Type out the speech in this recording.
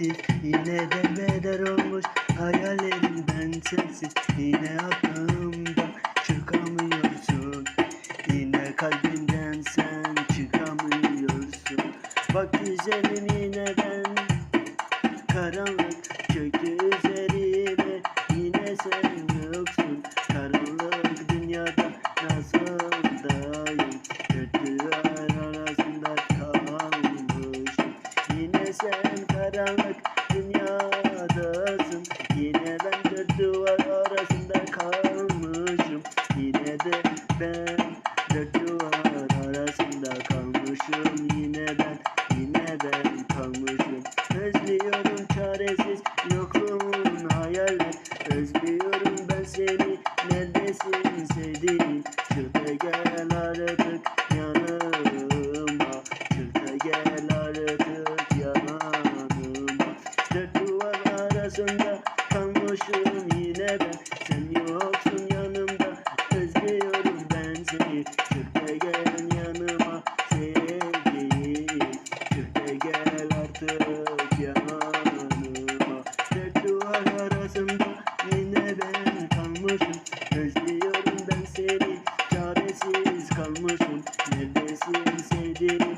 çaresiz Yine de bedel olmuş hayallerimden sensiz. Yine aklımdan çıkamıyorsun. Yine kalbimden sen çıkamıyorsun. Bak güzelim yine ben. Karanlık çöktü üzerime. Yine sen yoksun. Karanlık dünyada nasıl dayım Kötüler arasında kalmışım. Yine sen karanlık dört duvar arasında kalmışım. Yine ben, yine ben kalmışım. Özlüyorum çaresiz yokluğun hayaller Özlüyorum ben seni neredesin sevdiğim? Çık da gel artık yanıma. Çık da gel artık yanıma. Dört duvar arasında kalmışım. Yine ben sevgiyi gel yanıma sevgiyi Çüpte gel artık yanıma. Dört duvar arasında yine ben kalmışım. Özlüyorum ben seni çaresiz kalmışım. Neredesin sevdiğim